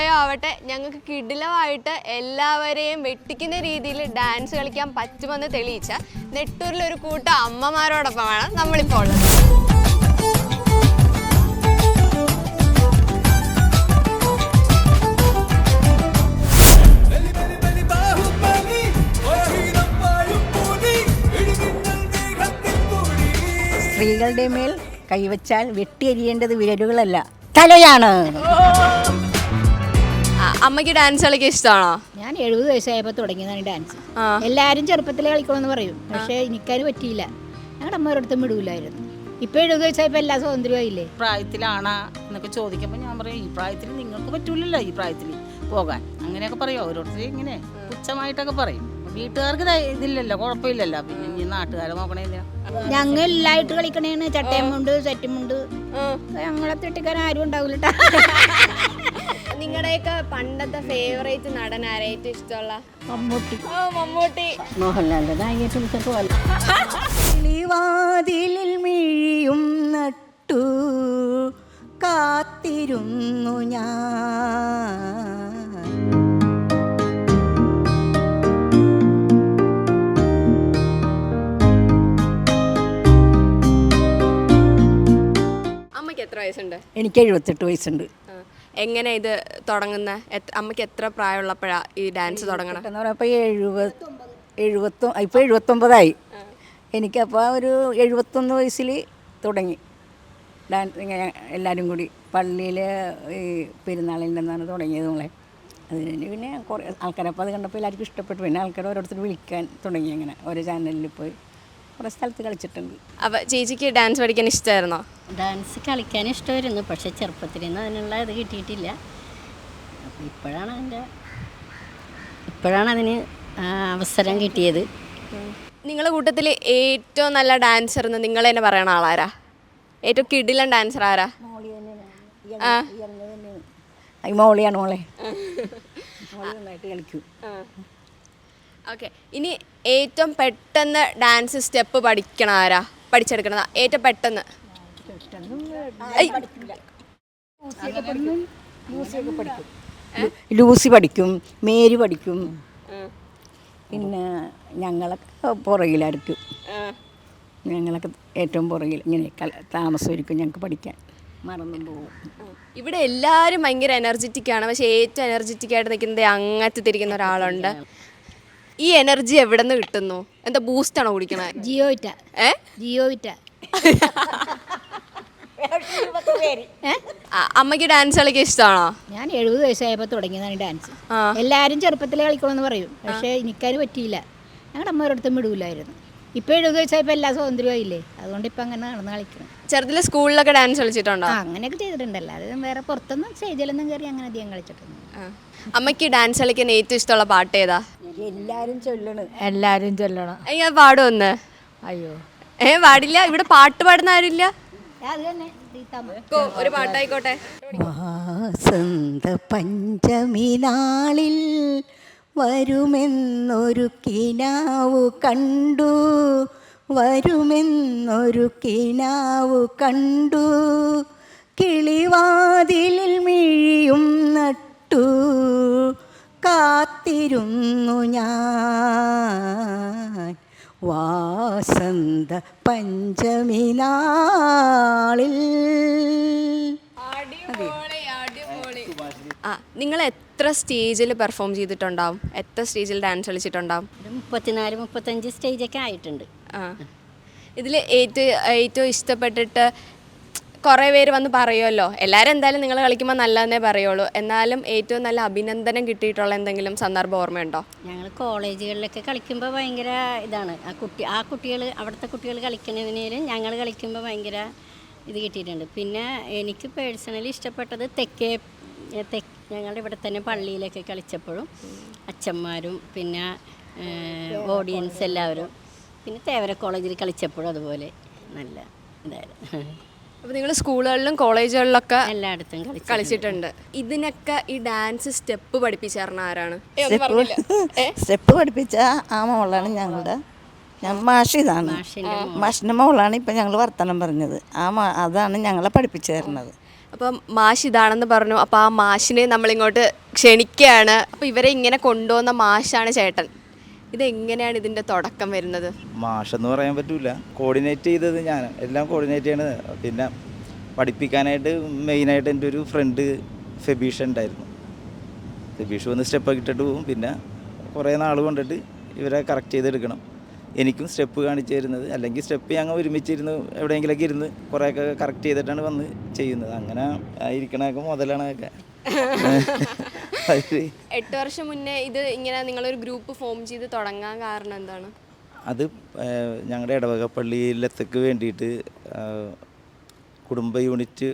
പ്രായം ആവട്ടെ ഞങ്ങൾക്ക് കിടിലമായിട്ട് എല്ലാവരെയും വെട്ടിക്കുന്ന രീതിയിൽ ഡാൻസ് കളിക്കാൻ പറ്റുമെന്ന് തെളിയിച്ച നെട്ടൂരിലൊരു കൂട്ടം അമ്മമാരോടൊപ്പമാണ് നമ്മളിപ്പോൾ ഉള്ളത്. സ്ത്രീകളുടെ മേൽ കൈവച്ചാൽ വെട്ടിയെരിയേണ്ടത് വിരലുകളല്ല. തലയാണ്. അമ്മയ്ക്ക് ഡാൻസ് കളിക്കാൻ ഇഷ്ടമാണോ ഞാൻ എഴുപത് വയസ്സായപ്പോൾ തുടങ്ങിയതാണ് ഡാൻസ് ആ. എല്ലാവരും ചെറുപ്പത്തിലേ കളിക്കണമെന്ന് പറയും. പക്ഷേ എനിക്കത് പറ്റിയില്ല. ഞങ്ങളുടെ അമ്മയോടത്തും വിടൂലായിരുന്നു. ഇപ്പൊ എഴുപത് വയസ്സായപ്പോൾ എല്ലാ സ്വാതന്ത്ര്യമായില്ലേ? പ്രായത്തിലാണാ എന്നൊക്കെ ചോദിക്കുമ്പോൾ ഞാൻ പറയും ഈ പ്രായത്തിൽ നിങ്ങൾക്ക് പറ്റൂലല്ലോ ഈ പ്രായത്തിൽ പോകാൻ. അങ്ങനെയൊക്കെ പറയും. ഓരോരുത്തരും ഇങ്ങനെ പുച്ഛമായിട്ടൊക്കെ പറയും. വീട്ടുകാർക്ക് ദേ ഇതില്ലല്ലോ കുഴപ്പമില്ലല്ലോ. പിന്നെ ഈ നാട്ടുകാരെ നോക്കണേ എന്തിനാ ഞങ്ങൾ എല്ലായിട്ട് കളിക്കണേന്ന് ചട്ടയമുണ്ട് സെറ്റുമുണ്ട്. ഞങ്ങളെ തെട്ടിക്കാൻ ആരും ഉണ്ടാവില്ല നിങ്ങളുടെയൊക്കെ പണ്ടത്തെ ഫേവറേറ്റ് നടൻ ആരാ? ഏറ്റവും ഇഷ്ടമുള്ള? മമ്മൂട്ടി. ഓ മമ്മൂട്ടി. മോഹൻലാലിന്റെ നായികയെ കിളിവാതിലിൽ മിഴിയും നട്ടു കാത്തിരുന്നു ഞാൻ. അമ്മയ്ക്ക് എത്ര വയസ്സുണ്ട്? എനിക്ക് എഴുപത്തെട്ട് വയസ്സുണ്ട്. എങ്ങനെ ഇത് തുടങ്ങുന്ന? അമ്മയ്ക്ക് എത്ര പ്രായമുള്ളപ്പോഴാണ് ഈ ഡാൻസ് തുടങ്ങണം എന്ന് പറയുമ്പോൾ എഴുപത് എഴുപത്തൊ ഇപ്പോൾ എഴുപത്തൊമ്പതായി. എനിക്കപ്പോൾ ഒരു എഴുപത്തൊന്ന് വയസ്സിൽ തുടങ്ങി. ഡാൻസ് ഇങ്ങനെ എല്ലാവരും കൂടി പള്ളിയിൽ ഈ പെരുന്നാളിന്റെ നിന്നാണ് തുടങ്ങിയത് നമ്മളെ അത് കഴിഞ്ഞ് പിന്നെ കുറേ ആൾക്കാരപ്പോൾ അത് കണ്ടപ്പോൾ എല്ലാവർക്കും ഇഷ്ടപ്പെട്ടു. പിന്നെ ആൾക്കാർ ഓരോരുത്തർ വിളിക്കാൻ തുടങ്ങി അങ്ങനെ ഓരോ ചാനലിൽ പോയി. കുറേ സ്ഥലത്ത് കളിച്ചിട്ടുണ്ട്. അപ്പൊ ചേച്ചിക്ക് ഡാൻസ് പഠിക്കാൻ ഇഷ്ടമായിരുന്നോ ഡാൻസ് കളിക്കാൻ ഇഷ്ടമായിരുന്നു പക്ഷേ ചെറുപ്പത്തിൽ നിന്ന് അതിനുള്ള ഇത് കിട്ടിയിട്ടില്ല. അപ്പോൾ ഇപ്പോഴാണ് അതിന്റെ ഇപ്പോഴാണ് അതിന് അവസരം കിട്ടിയത്. നിങ്ങളുടെ കൂട്ടത്തിൽ ഏറ്റവും നല്ല ഡാൻസർ എന്ന് നിങ്ങൾ തന്നെ പറയണ ആളാരാ? ഏറ്റവും കിടിലൻ ഡാൻസർ ആരാ? മോളിയാണ് മോളെ. മോളി നന്നായിട്ട് കളിക്കും. ഓക്കെ ഇനി ഏറ്റവും പെട്ടെന്ന് ഡാൻസ് സ്റ്റെപ്പ് പഠിക്കണ ആരാ? പഠിച്ചെടുക്കണതാ. ഏറ്റവും പെട്ടെന്ന്. ലൂസി പഠിക്കും മേരി പഠിക്കും. പിന്നെ ഞങ്ങളൊക്കെ പുറകിലായിരിക്കും. ഞങ്ങളൊക്കെ ഏറ്റവും പുറകിൽ ഇങ്ങനെ താമസമായിരിക്കും ഞങ്ങൾക്ക് പഠിക്കാൻ. മറന്നും പോകും ഇവിടെ എല്ലാവരും ഭയങ്കര എനർജറ്റിക് ആണ്. പക്ഷേ ഏറ്റവും എനർജറ്റിക് ആയിട്ട് നിൽക്കുന്നത് അങ്ങനത്തെ തിരിക്കുന്ന ഒരാളുണ്ട്. ഈ എനർജി എവിടെ നിന്ന് കിട്ടുന്നു? എന്താ ബൂസ്റ്റാണോ കുടിക്കണത് ജിയോ വിറ്റ. ഏ? ജിയോ വിറ്റ. ഏ? അമ്മയ്ക്ക് ഡാൻസ് കളിക്കാൻ ഇഷ്ടമാണോ? ഞാൻ എഴുപത് വയസ്സായപ്പോൾ തുടങ്ങിയതാണ് ഡാൻസ് ആ. എല്ലാവരും ചെറുപ്പത്തിലേ കളിക്കണമെന്ന് പറയും. പക്ഷേ എനിക്കത് പറ്റിയില്ല. ഞങ്ങളുടെ അമ്മയോടത്തും വിടൂലായിരുന്നു. ഇപ്പൊ എഴുപത് വയസ്സായപ്പോൾ എല്ലാ സ്വാതന്ത്ര്യമായില്ലേ അതുകൊണ്ട് ഇപ്പൊ അങ്ങനെ നടന്ന് കളിക്കണം. ചെറുതിലെ സ്കൂളിലൊക്കെ ഡാൻസ് കളിച്ചിട്ടുണ്ടോ? അങ്ങനെയൊക്കെ ചെയ്തിട്ടുണ്ടല്ലോ. അത് വേറെ പുറത്തൊന്നും സ്റ്റേജിലൊന്നും കയറി അങ്ങനെ അധികം കളിച്ചിട്ടുണ്ട്. അമ്മയ്ക്ക് ഡാൻസ് കളിക്കാൻ ഏറ്റവും ഇഷ്ടമുള്ള പാട്ട് ഏതാ? എല്ലാവരും ചൊല്ലണ്. എല്ലാവരും ചൊല്ലണം. അയ്യ പാടുമൊന്ന് അയ്യോ. ഏ പാടില്ല. ഇവിടെ പാട്ട് പാടുന്ന ആരുമില്ല? ഒരു പാട്ടായിക്കോട്ടെ. വാസന്ത പഞ്ചമി നാളിൽ വരുമെന്നൊരു കിനാവു കണ്ടു. വരുമെന്നൊരു കിനാവു കണ്ടു. കിളിവാതിലിൽ മിഴിയും നട്ടു. കാത്തിരുന്നു ഞാൻ. വാസന്ത പഞ്ചമിനാളിൽ ആ നിങ്ങൾ എത്ര സ്റ്റേജിൽ പെർഫോം ചെയ്തിട്ടുണ്ടാവും? എത്ര സ്റ്റേജിൽ ഡാൻസ് കളിച്ചിട്ടുണ്ടാവും? ഒരു മുപ്പത്തിനാല് മുപ്പത്തഞ്ച് സ്റ്റേജൊക്കെ ആയിട്ടുണ്ട്. ആ. ഇതിൽ ഏറ്റവും ഏറ്റവും ഇഷ്ടപ്പെട്ടിട്ട് കുറേ പേര് വന്ന് പറയുമല്ലോ എല്ലാവരും എന്തായാലും നിങ്ങൾ കളിക്കുമ്പോൾ നല്ലതെന്നേ പറയുള്ളൂ. എന്നാലും ഏറ്റവും നല്ല അഭിനന്ദനം കിട്ടിയിട്ടുള്ള എന്തെങ്കിലും സന്ദർഭം ഓർമ്മയുണ്ടോ? ഞങ്ങൾ കോളേജുകളിലൊക്കെ കളിക്കുമ്പോൾ ഭയങ്കര ഇതാണ്. ആ കുട്ടി ആ കുട്ടികൾ അവിടുത്തെ കുട്ടികൾ കളിക്കുന്നതിനേലും ഞങ്ങൾ കളിക്കുമ്പോൾ ഭയങ്കര ഇത് കിട്ടിയിട്ടുണ്ട്. പിന്നെ എനിക്ക് പേഴ്സണലി ഇഷ്ടപ്പെട്ടത് തെക്കേ തെക്ക് ഞങ്ങളുടെ ഇവിടെ തന്നെ പള്ളിയിലൊക്കെ കളിച്ചപ്പോഴും അച്ഛന്മാരും പിന്നെ ഓഡിയൻസ് എല്ലാവരും പിന്നെ തേവര കോളേജിൽ കളിച്ചപ്പോഴും അതുപോലെ നല്ല ഇതായിരുന്നു. അപ്പോൾ നിങ്ങൾ സ്കൂളുകളിലും കോളേജുകളിലൊക്കെ എല്ലായിടത്തും കളിച്ചു കളിച്ചിട്ടുണ്ട്. ഇതിനൊക്കെ ഈ ഡാൻസ് സ്റ്റെപ്പ് പഠിപ്പിച്ചറിഞ്ഞ ആരാണ്. സ്റ്റെപ്പ് പഠിപ്പിച്ച ആ മോളാണ് ഞങ്ങളുടെ. ഞാൻ മാഷ് ഇതാണ്. മാഷിന്റെ മാഷിന്റെ മോളാണ് ഇപ്പം ഞങ്ങൾ വർത്തമാനം പറഞ്ഞത്. ആ അതാണ് ഞങ്ങളെ പഠിപ്പിച്ചു തരുന്നത് അപ്പം മാഷ് ഇതാണെന്ന് പറഞ്ഞു. അപ്പോൾ ആ മാഷിനെ നമ്മളിങ്ങോട്ട് ക്ഷണിക്കുകയാണ്. അപ്പോൾ ഇവരെ ഇങ്ങനെ കൊണ്ടുവന്ന മാഷാണ് ചേട്ടൻ. ഇതെങ്ങനെയാണ് ഇതിന്റെ തുടക്കം വരുന്നത്? മാഷെന്ന് പറയാൻ പറ്റൂല. കോർഡിനേറ്റ് ചെയ്തത് ഞാൻ. എല്ലാം കോർഡിനേറ്റ് ചെയ്യണത്. പിന്നെ പഠിപ്പിക്കാനായിട്ട് മെയിനായിട്ട് എന്റെ ഒരു ഫ്രണ്ട് ഫെബീഷ ഉണ്ടായിരുന്നു. ഫെബീഷ് വന്ന് സ്റ്റെപ്പൊക്കെ ഇട്ടിട്ട് പോകും പിന്നെ കുറേ നാൾ കൊണ്ടിട്ട് ഇവരെ കറക്റ്റ് ചെയ്തെടുക്കണം. എനിക്കും സ്റ്റെപ്പ് കാണിച്ചു തരുന്നത്. അല്ലെങ്കിൽ സ്റ്റെപ്പ് ഞങ്ങൾ ഒരുമിച്ചിരുന്ന് എവിടെയെങ്കിലൊക്കെ ഇരുന്ന് കുറേയൊക്കെ കറക്റ്റ് ചെയ്തിട്ടാണ് വന്ന് ചെയ്യുന്നത്. അങ്ങനെ ഇരിക്കണതൊക്കെ മുതലാണ് ഒക്കെ അതിൽ എട്ട് വർഷം മുന്നേ ഇത് ഇങ്ങനെ നിങ്ങളൊരു ഗ്രൂപ്പ് ഫോം ചെയ്ത് തുടങ്ങാൻ കാരണം എന്താണ്? അത് ഞങ്ങളുടെ ഇടവക പള്ളിയിലത്തേക്ക് വേണ്ടിയിട്ട് കുടുംബ യൂണിറ്റ്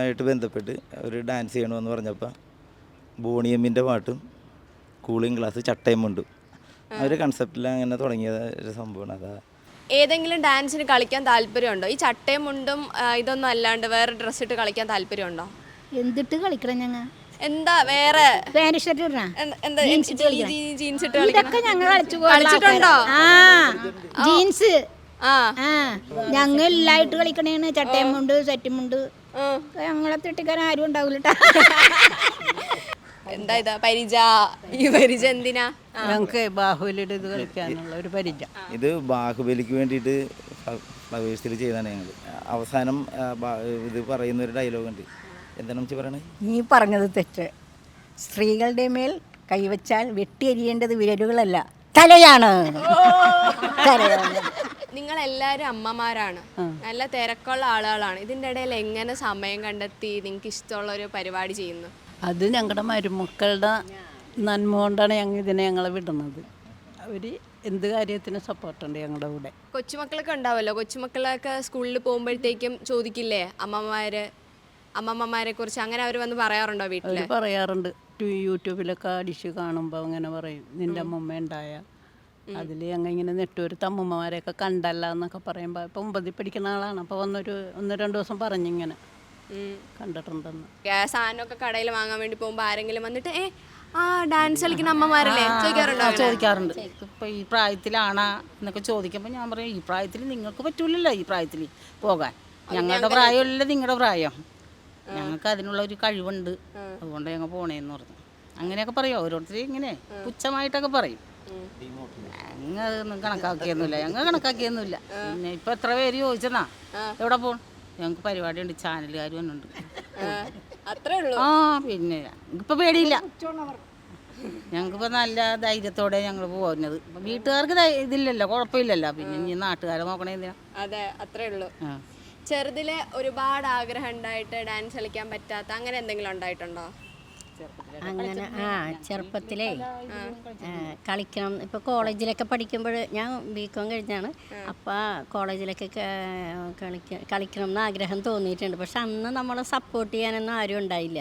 ആയിട്ട് ബന്ധപ്പെട്ട് ഒരു ഡാൻസ് ചെയ്യണമെന്ന് പറഞ്ഞപ്പോൾ ബോണിയമ്മിന്റെ പാട്ടും കൂളിംഗ് ക്ലാസ് ചട്ടയും അവർ ആ ഒരു കൺസെപ്റ്റിൽ അങ്ങനെ തുടങ്ങിയ ഒരു സംഭവമാണ്. അതാ. ഏതെങ്കിലും ഡാൻസിന് കളിക്കാൻ താല്പര്യമുണ്ടോ? ഈ ചട്ടയും മുണ്ടും ഇതൊന്നും അല്ലാണ്ട് വേറെ ഡ്രസ്സ് ഇട്ട് കളിക്കാൻ താല്പര്യമുണ്ടോ? എന്തിട്ട് കളിക്കണം ഞങ്ങൾ എന്താ വേറെ? പാന്റ് ഷർട്ട് ഇടണ? എന്താ ജീൻസ് ഇട്ട് കളിക്കണം. ജീൻസ് ഇട്ട് ഇതൊക്കെ ഞങ്ങൾ കളിച്ചു കളിച്ചിട്ടുണ്ടോ? ആ ജീൻസ്. ആ. ഞങ്ങൾ എല്ലായിട്ട് കളിക്കണേണ്. ചട്ടയമുണ്ട് സെറ്റുമുണ്ട് മുണ്ട്. ഞങ്ങളെ തെട്ടിക്കാൻ ആരും ഉണ്ടാവില്ല എന്താ ഇതാ പരിച? ഈ പരിച എന്തിനാ? ഞങ്ങൾക്ക് ബാഹുബലിയുടെ ഇത് കളിക്കാനുള്ള ഒരു പരിച. ഇത് ബാഹുബലിക്ക് വേണ്ടിയിട്ട് ഫ്ലവേഴ്സിൽ ചെയ്തതാണ് ഞങ്ങൾ അവസാനം ഇത് പറയുന്ന ഒരു ഡയലോഗ് ഉണ്ട്. എന്താണ് നീ പറഞ്ഞത് തെറ്റ്. സ്ത്രീകളുടെ മേൽ കൈവച്ചാൽ വെട്ടിയെരിയേണ്ടത് വിരലുകളല്ല തലയാണ്. തലയാണ്. നിങ്ങൾ എല്ലാവരും അമ്മമാരാണ് നല്ല തിരക്കുള്ള ആളുകളാണ്. ഇതിന്റെ ഇടയിൽ എങ്ങനെ സമയം കണ്ടെത്തി നിങ്ങൾക്ക് ഇഷ്ടമുള്ള ഒരു പരിപാടി ചെയ്യുന്നു? അത് ഞങ്ങളുടെ മരുമക്കളുടെ നന്മ കൊണ്ടാണ് ഞങ്ങൾ ഇതിനെ ഞങ്ങളെ വിടുന്നത്. അവർ എന്ത് കാര്യത്തിനും സപ്പോർട്ടുണ്ട് ഞങ്ങളുടെ കൂടെ. കൊച്ചുമക്കളൊക്കെ ഉണ്ടാവുമല്ലോ കൊച്ചുമക്കളൊക്കെ സ്കൂളിൽ പോകുമ്പോഴത്തേക്കും ചോദിക്കില്ലേ? അമ്മമാര് അമ്മമ്മമാരെ കുറിച്ച് അങ്ങനെ അവർ വന്ന് പറയാറുണ്ടോ വീട്ടിൽ വീട്ടിൽ? പറയാറുണ്ട്. ടു- യൂട്യൂബിലൊക്കെ അടിച്ച് കാണുമ്പോൾ അങ്ങനെ പറയും നിന്റെ അമ്മമ്മ ഉണ്ടായ. അതിൽ അങ്ങനെ ഇങ്ങനെ നെട്ടൂർ തമ്മമ്മമാരെയൊക്കെ കണ്ടല്ല എന്നൊക്കെ പറയുമ്പോൾ ഇപ്പം ഒമ്പതിൽ പഠിക്കുന്ന ആളാണ്. അപ്പോൾ വന്നൊരു ഒന്ന് രണ്ട് ദിവസം പറഞ്ഞിങ്ങനെ കണ്ടിട്ടുണ്ടെന്ന്. ആ, സാധനമൊക്കെ കടയിൽ വാങ്ങാൻ വേണ്ടി പോകുമ്പോൾ ആരെങ്കിലും വന്നിട്ട് ഏ ആ ഡാൻസ് കളിക്കുന്ന അമ്മമാരല്ലേ? ചോദിക്കാറുണ്ടോ? അങ്ങനെ? ചോദിക്കാറുണ്ട്. ഇപ്പം ഈ പ്രായത്തിലാണാ എന്നൊക്കെ ചോദിക്കുമ്പോൾ ഞാൻ പറയും ഈ പ്രായത്തിൽ നിങ്ങൾക്ക് പറ്റൂലല്ലോ ഈ പ്രായത്തിൽ പോകാൻ. ഞങ്ങളുടെ പ്രായമല്ല നിങ്ങളുടെ പ്രായം. ഞങ്ങൾക്ക് അതിനുള്ള ഒരു കഴിവുണ്ട് അതുകൊണ്ട് ഞങ്ങൾ പോണേന്ന് പറഞ്ഞു. അങ്ങനെയൊക്കെ പറയും. ഓരോരുത്തർ ഇങ്ങനെ പുച്ഛമായിട്ടൊക്കെ പറയും. ഞങ്ങൾ അതൊന്നും കണക്കാക്കിയൊന്നുമില്ല. ഞങ്ങൾ കണക്കാക്കിയൊന്നുമില്ല. പിന്നെ ഇപ്പൊ എത്ര പേര് ചോദിച്ചെന്നാ? എവിടെ പോകണം ഞങ്ങൾക്ക് പരിപാടിയുണ്ട്. ചാനലുകാർ വന്നുണ്ട് ആ, പിന്നെ ഇപ്പൊ പേടിയില്ല. ഞങ്ങൾക്കിപ്പോൾ നല്ല ധൈര്യത്തോടെ ഞങ്ങൾ പോകുന്നത് വീട്ടുകാർക്ക് ഇതില്ലല്ലോ കുഴപ്പമില്ലല്ലോ. പിന്നെ ഇനി നാട്ടുകാരെ നോക്കണേ എന്തിനാ? അതെ അത്രേ ഉള്ളൂ. ചെറുതിലെ ഒരുപാട് ആഗ്രഹം ഉണ്ടായിട്ട് ഡാൻസ് കളിക്കാൻ പറ്റാത്ത അങ്ങനെ എന്തെങ്കിലും ഉണ്ടായിട്ടുണ്ടോ? അങ്ങനെ ആ ചെറുപ്പത്തിലേ. കളിക്കണം. ഇപ്പോൾ കോളേജിലൊക്കെ പഠിക്കുമ്പോൾ ഞാൻ ബി കോം കഴിഞ്ഞാണ് അപ്പോൾ കോളേജിലൊക്കെ കളിക്ക കളിക്കണം എന്ന് ആഗ്രഹം തോന്നിയിട്ടുണ്ട്. പക്ഷെ അന്ന് നമ്മളെ സപ്പോർട്ട് ചെയ്യാനൊന്നും ആരും ഉണ്ടായില്ല.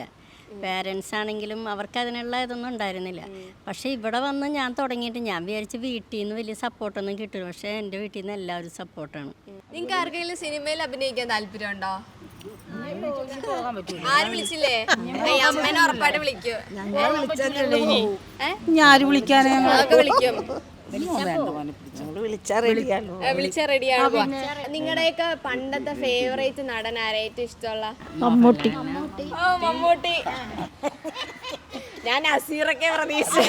പേരൻസ് ആണെങ്കിലും അവർക്ക് അതിനുള്ള ഇതൊന്നും ഉണ്ടായിരുന്നില്ല. പക്ഷേ ഇവിടെ വന്ന് ഞാൻ തുടങ്ങിയിട്ട് ഞാൻ വിചാരിച്ച് വീട്ടിൽ നിന്ന് വലിയ സപ്പോർട്ടൊന്നും കിട്ടില്ല. പക്ഷേ എന്റെ വീട്ടിൽ നിന്ന് എല്ലാവരും സപ്പോർട്ടാണ്. നിങ്ങൾക്ക് ആർക്കെങ്കിലും സിനിമയിൽ അഭിനയിക്കാൻ താല്പര്യമുണ്ടോ? ഉണ്ടോ വിളിച്ചില്ലേ? ഏയ്, അമ്മേനെ ഉറപ്പായിട്ട് വിളിക്കൂ. ഏ? ഇനി ആര് വിളിക്കാനേ റെഡിയാണോ വിളിച്ചാൽ വിളിച്ച റെഡിയാണ് നിങ്ങളുടെയൊക്കെ പണ്ടത്തെ ഫേവറേറ്റ് നടൻ ആരാ? ഏറ്റവും ഇഷ്ടമുള്ള? മമ്മൂട്ടി. ഓ മമ്മൂട്ടി. ഞാൻ അസീറൊക്കെ പ്രതീക്ഷിച്ച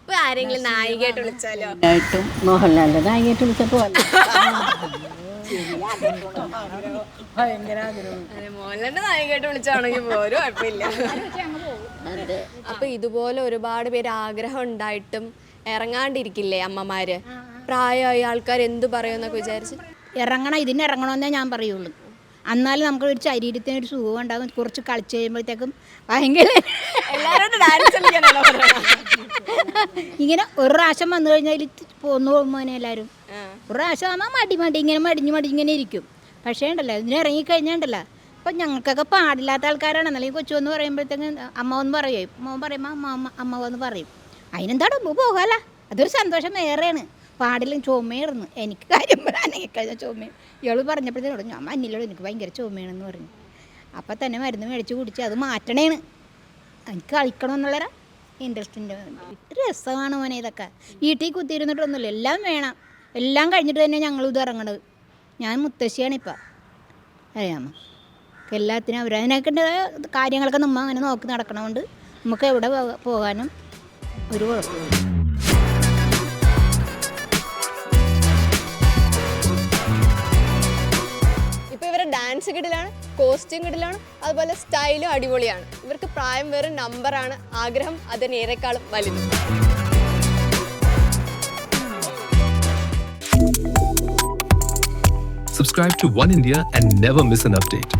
ഇപ്പൊ ആരെങ്കിലും നായികയായിട്ട് വിളിച്ചാലോ? ആയിട്ടും മോഹൻലാലിന്റെ നായികയായിട്ട് വിളിച്ചപ്പോ മോഹൻലാലിന്റെ നായികയായിട്ട് വിളിച്ചാണെങ്കിൽ പോലും കുഴപ്പമില്ല. അപ്പൊ ഇതുപോലെ ഒരുപാട് പേര് ആഗ്രഹം ഉണ്ടായിട്ടും ഇറങ്ങാണ്ടിരിക്കില്ലേ അമ്മമാര്? പ്രായമായ ആൾക്കാർ എന്ത് പറയുമെന്നൊക്കെ വിചാരിച്ച്? ഇറങ്ങണം ഇതിന് ഇറങ്ങണമെന്നേ ഞാൻ പറയുള്ളൂ. എന്നാലും നമുക്ക് ഒരു ശരീരത്തിന് ഒരു സുഖം ഉണ്ടാകും. കുറച്ച് കളിച്ച് കഴിയുമ്പോഴത്തേക്കും ഭയങ്കര ഡാൻസ് കളിക്കാനാണോ ഇങ്ങനെ ഒരു പ്രാവശ്യം വന്നു കഴിഞ്ഞാൽ പോന്നു പോകുമ്പോൾ എല്ലാവരും ഒരു പ്രാവശ്യം ആകുമ്പോൾ മടി മടി ഇങ്ങനെ മടിഞ്ഞ് മടി ഇങ്ങനെ ഇരിക്കും. പക്ഷേ ഉണ്ടല്ലോ ഇതിന് ഇറങ്ങിക്കഴിഞ്ഞാൽ ഉണ്ടല്ലോ. ഇപ്പം ഞങ്ങൾക്കൊക്കെ പാടില്ലാത്ത ആൾക്കാരാണ്. അല്ലെങ്കിൽ കൊച്ചു എന്ന് പറയുമ്പോഴത്തേക്കും അമ്മ എന്ന് പറയും. മോൻ പറയുമ്പോൾ അമ്മ അമ്മ അമ്മ എന്ന് പറയും. അതിനെന്താ മുമ്പ് പോകാല? അതൊരു സന്തോഷം വേറെയാണ്. പാടിലും ചുമയായിരുന്നു എനിക്ക് കാര്യം പറയാനെങ്കിൽ കഴിഞ്ഞ ചുമയും ഇയാൾ പറഞ്ഞപ്പോഴത്തേക്കും ഞാൻ മഞ്ഞിലോട് എനിക്ക് ഭയങ്കര ചുമയാണെന്ന് പറഞ്ഞു. അപ്പം തന്നെ മരുന്ന് മേടിച്ച് കുടിച്ച് അത് മാറ്റണേണ്. എനിക്ക് കളിക്കണം എന്നുള്ളൊരു ഇൻട്രസ്റ്റിന്റെ രസമാണ് മോനെ ഇതൊക്കെ. വീട്ടിൽ കുത്തിയിരുന്നിട്ടൊന്നുമില്ല. എല്ലാം വേണം. എല്ലാം കഴിഞ്ഞിട്ട് തന്നെ ഞങ്ങൾ ഇത് ഇറങ്ങണത്. ഞാൻ മുത്തശ്ശിയാണ് ഇപ്പം. അറിയാമോ? എല്ലാത്തിനും അവർ അതിനൊക്കെ കാര്യങ്ങളൊക്കെ നമ്മൾ അങ്ങനെ നോക്കി നടക്കണമുണ്ട് നമുക്ക് എവിടെ പോകാനും ഒരു കുഴപ്പമില്ല. ഇപ്പോൾ ഇവരെ ഡാൻസ് കിടിലാണ് കോസ്റ്റ്യൂം കിടിലാണ് അതുപോലെ സ്റ്റൈലും അടിപൊളിയാണ്. ഇവർക്ക് പ്രായം വെറും നമ്പറാണ് ആഗ്രഹം അതിനേരെക്കാളും വലുത്. Subscribe to One India and never miss an update.